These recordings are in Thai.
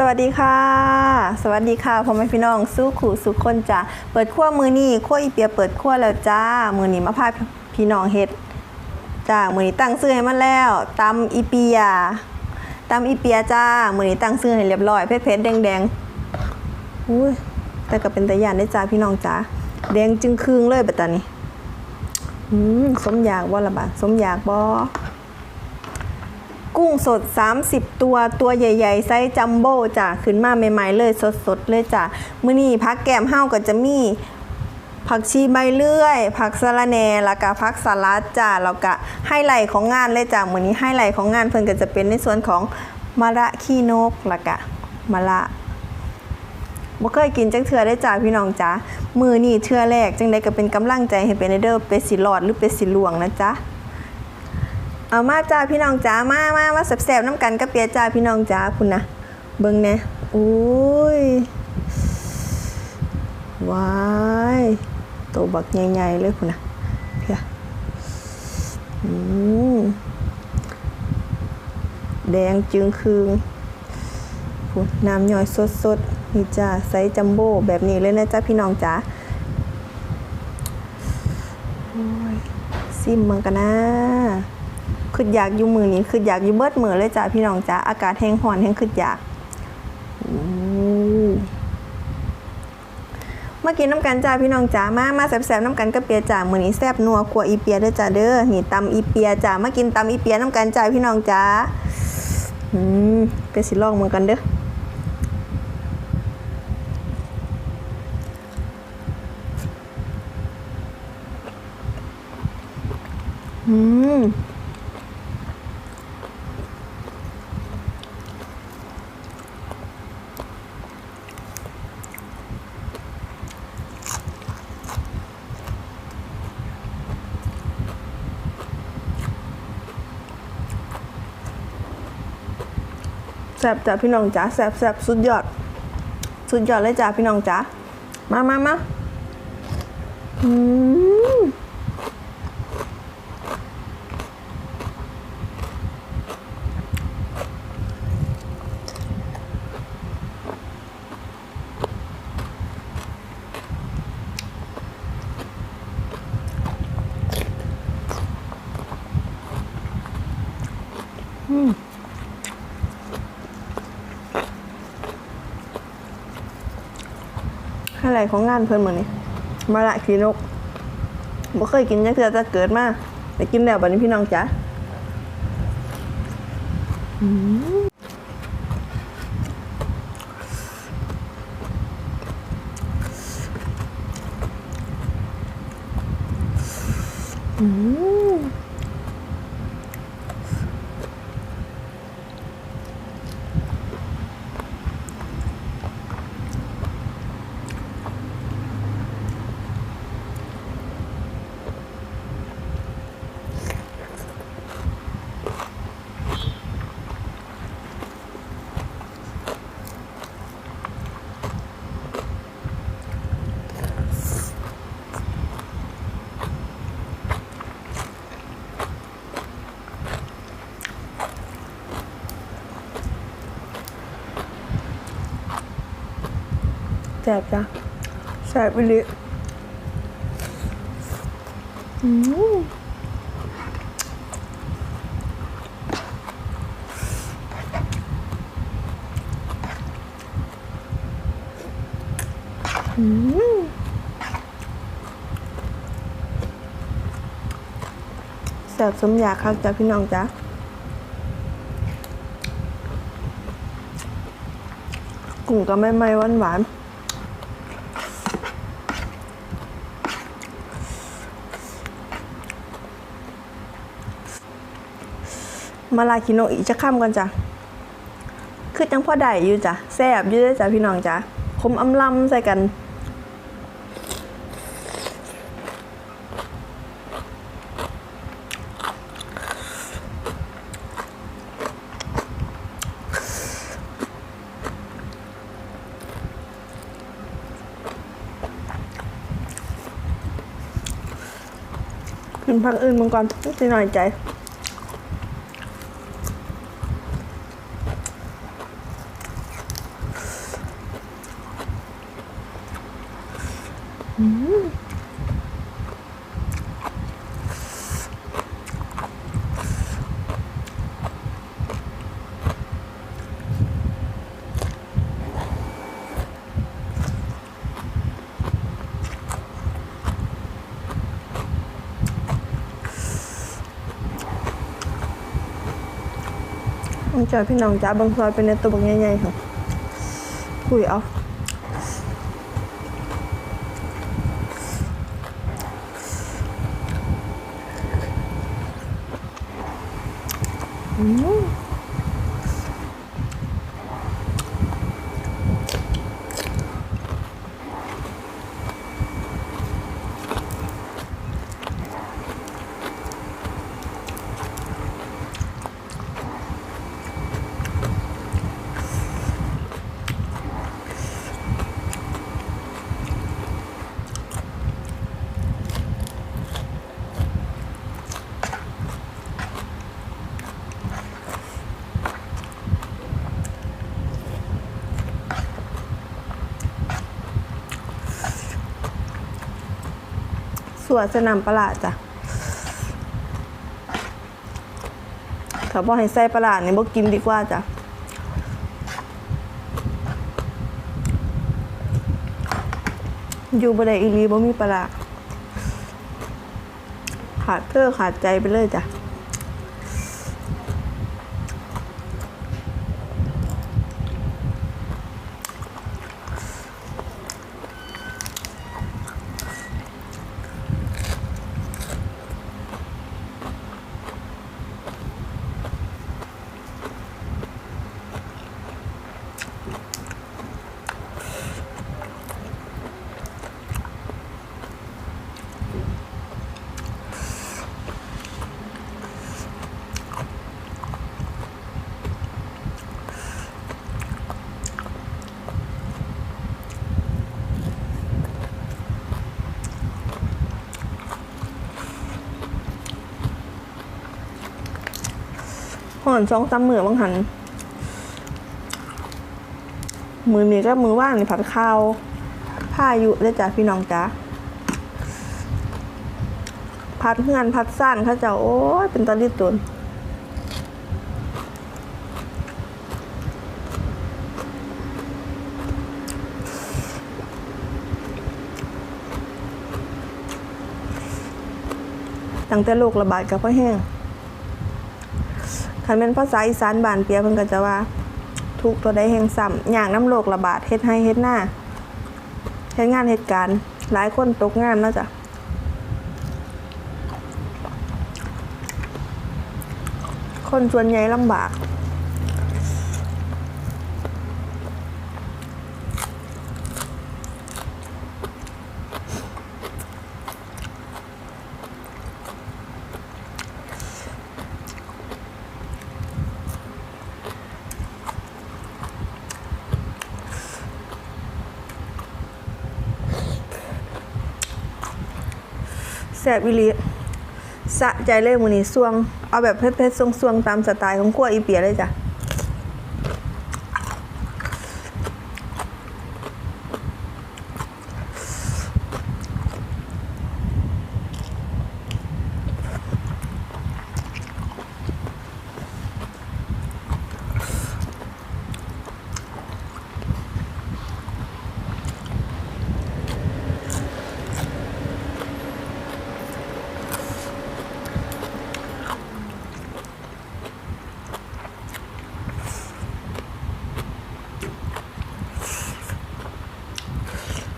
สวัสดีค่ะ สวัสดีค่ะพ่อแม่พี่น้องสู้ขู่สุขคนจ้ะเปิดขั้วมือนี่ขั้วอีเปียเปิดขั้วแล้วจ้า มือนี้มาพาพี่น้องเฮ็ดจ้ามือนี้ตั้งซื้อให้มันแล้วตำอีเปียตำอีเปียจ้า มือนี้ตั้งซื้อให้เรียบร้อยเผ็ดๆแดงอุ้ยแต่ก็เป็นตะยานได้จ้าพี่น้องจ้าแดงจึงครึ่งเลยแบบตานี้อืมสมอยากบ่ละบาสมอยากบ่ กุ้งสด 30 ตัวตัวใหญ่ ๆ ไซส์จัมโบ้จ้ะขึ้นมาใหม่ๆเลยสดๆเลยจ้ะมื้อนี้พักแกมเฮาก็จะมีผักชีใบเลื่อย ผักสะระแหน่แล้วก็ผักสลัดจ้ะแล้วก็ไฮไลท์ของงานเลยจ้ะมื้อนี้ไฮไลท์ของงานเพิ่นก็จะเป็นในส่วนของมะระขี้นกแล้วก็มะระบ่เคยกินจังเทื่อได้จ้ะพี่น้องจ้ะมื้อนี้เทื่อแรกจังไดก็เป็นกำลังใจให้เป็นเด้อเป็ดสิรอดหรือเป็ดสิหลวงนะจ๊ะ เอามาจ้าพี่น้องจ้ามามามาแสบๆน้ำกันกับเปียจ้าพี่น้องจ้าคุณนะเบิ่งน่อุ้ยว้ายตัวบักใหญ่ๆเลยคุณนะเพียอืมแดงจึงคืงพูดน้ำย่อยสดๆนี่จ้าไซส์จัมโบ้แบบนี้เลยนะจ้าพี่น้องจ้าซิมมันกันนะ คืออยากอยู่มือนี้คืออยากอยู่เบิดมือเลยจ้ะพี่น้องจ้ะอากาศแห้งหอนแห้งคืออยากอู้มากินน้ำกันจ้าพี่น้องจ้ามามาแซ่บๆน้ำกันกับเปียจ้ามือนี้แซ่บนัวกว่าอีเปียเด้อจ้าเด้อนี่ตำอีเปียจ้ามากินตำอีเปียน้ำกันจ้าพี่น้องจ้าอืมเป็นสิลองเหมือนกันเด้ออืม ซ่บจ้ะพี่น้องจ๋าแซ่บแซ่บสุดยอด สุดยอดเลยจ้ะพี่น้องจ๋ามามามาอืม อะไรของงานเพิ่นมื้อนี้มาละขีนกบ่เคยกินยักเทื่อจะเกิดมาแต่กินแล้วบัดนี้พี่น้องจ๋าอืมอืม แซ่บจ้ะแซ่บอีหลีอืมอืมแซ่บสมอยากคักจ้ะพี่น้องจ้ะกุ้งก็ไม่ไม่หวานหวาน มาลาคิโนอีจะข้ามกันจ้ะคือจังพ่อได้อยู่จ้ะแซ่บอยู่ด้วยจ้ะพี่น้องจ้ะคมอำลำใส่กัน กินพักอื่นมังก่อนนิดหน่อยใจ ต้องจอยพี่น้องจ้าบางซอยเป็นในตัวบางใหญ่ๆค่ะคุยเอา สวนสนามปลาจ้ะถ้าบ่ให้ใส่ปลาร้านี่บ่กินดีกว่าจ้ะอยู่บ่ได้อีรีบ่มีปลาขาดเธอขาดใจไปเลยจ้ะ อนสองสามมือบางหัน มือนี้ก็มือว่างในผัดข้าวผ้าอยู่เลยจ้ะพี่น้องจ้ะพัดเฮือนพัดสั้นเข้าเจ้าโอ้ยเป็นตอนรีดตุนตั้งแต่โรคระบาดกับพ่อแห้ง คันเป็นภาษาอีสานบานเปียเพิ่นก็จะว่า ทุกตัวได้แห่งซ้ำอย่างน้ำโรคระบาดเฮ็ดให้เฮ็ดหน้าเฮ็ดงานเหตุการณ์หลายคนตกงานเนาะจ้ะคนส่วนใหญ่ลำบาก ซ่บวิลีสะใจเลยมือนี้สวง เอาแบบเผ็ดๆสวงๆ ตามสไตล์ของขั้วอีเปียเลยจ้ะ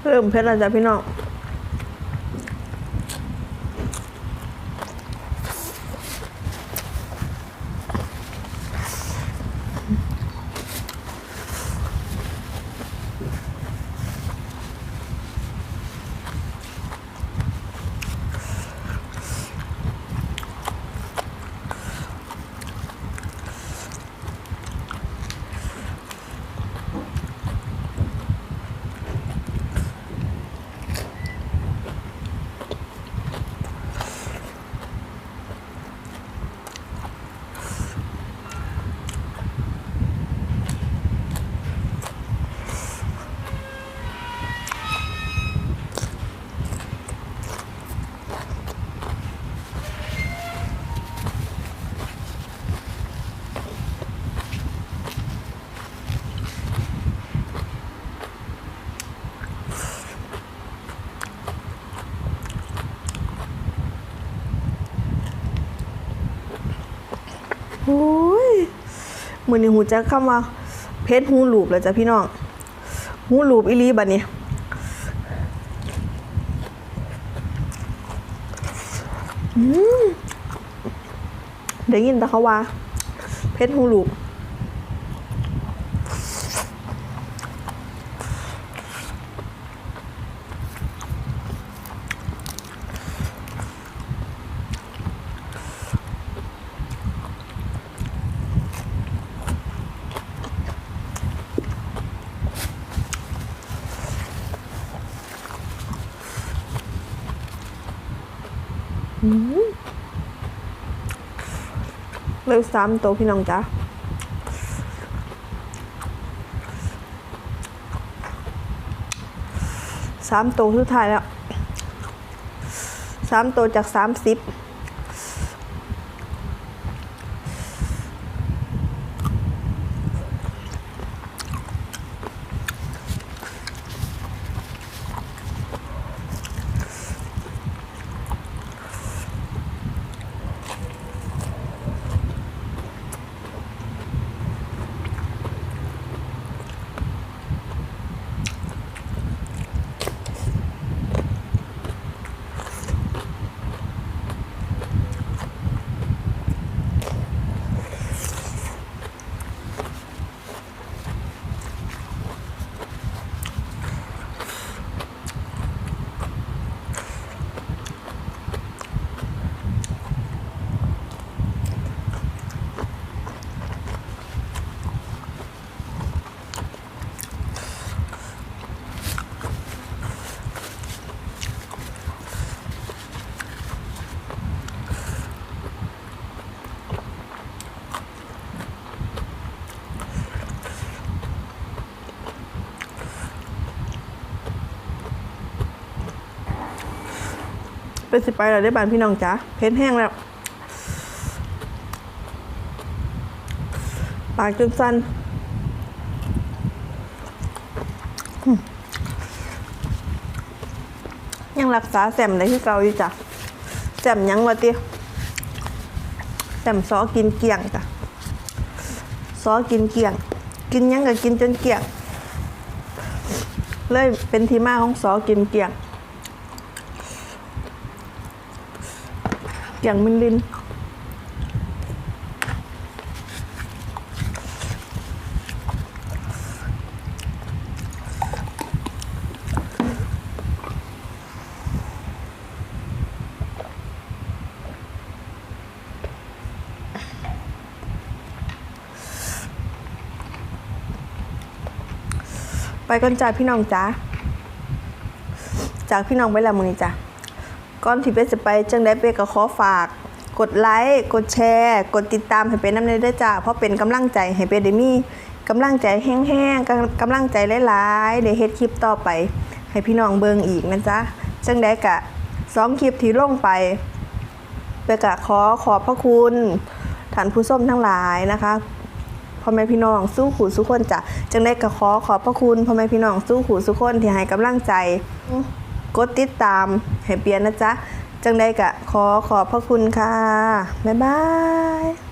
เริ่มเพชรแล้วจ้ะพี่น้อง มือนี่หูจักคำว่าเพชรหูลูบแล้วจ้ะพี่น้องหูลูบอีลีบัดนี้ได้ยินแต่เขาว่า เพชรหูลูบ เลยสามตัวพี่น้องจ้ะสามตัวสุดท้ายแล้วสามตัวจากสามสิบ เป็นสิไปแล้วได้บานพี่น้องจ้ะเพชรแห้งแล้วปากจนสั้นยังรักษาแสมได้ที่เกาอยู่จ้ะแสมยังวะติแสมซอกินเกลี่ยงจ้ะซอกินเกลี่ยง กินยังก็กินจนเกลี่ยง เลยเป็นที่มาของซอกินเกลี่ยง เกลี่ยงมินลินไปก่อนจ้าพี่น้องจ้าจากพี่น้องไปแล้วมือนี้จ้ะ ก่อนที่เป๊จะไปจังได้เป๊ก็ขอฝาก กดไลค์ กดแชร์ กดติดตามให้เป็นน้ำเนยด้จ้า เพราะเป็นกำลังใจให้เป๊ได้มีกำลังใจแห้งๆกำลังใจหลายๆได้เฮ็ดคลิปต่อไป ให้พี่น้องเบิ่งอีกนะจ๊ะจังได้กะสองคลิปที่ลงไปเปกะขอขอบพระคุณท่านผู้ส้มทั้งหลายนะคะพ่อแม่พี่น้องสู้ขู่สู้คนจ้ะจังได้กะขอขอบพระคุณพ่อแม่พี่น้องสู้ขู่สู้คนที่ให้กำลังใจ กดติดตามให้เปลี่ยนนะจ๊ะ จังได้กะขอขอบพระคุณค่ะ บ๊ายบาย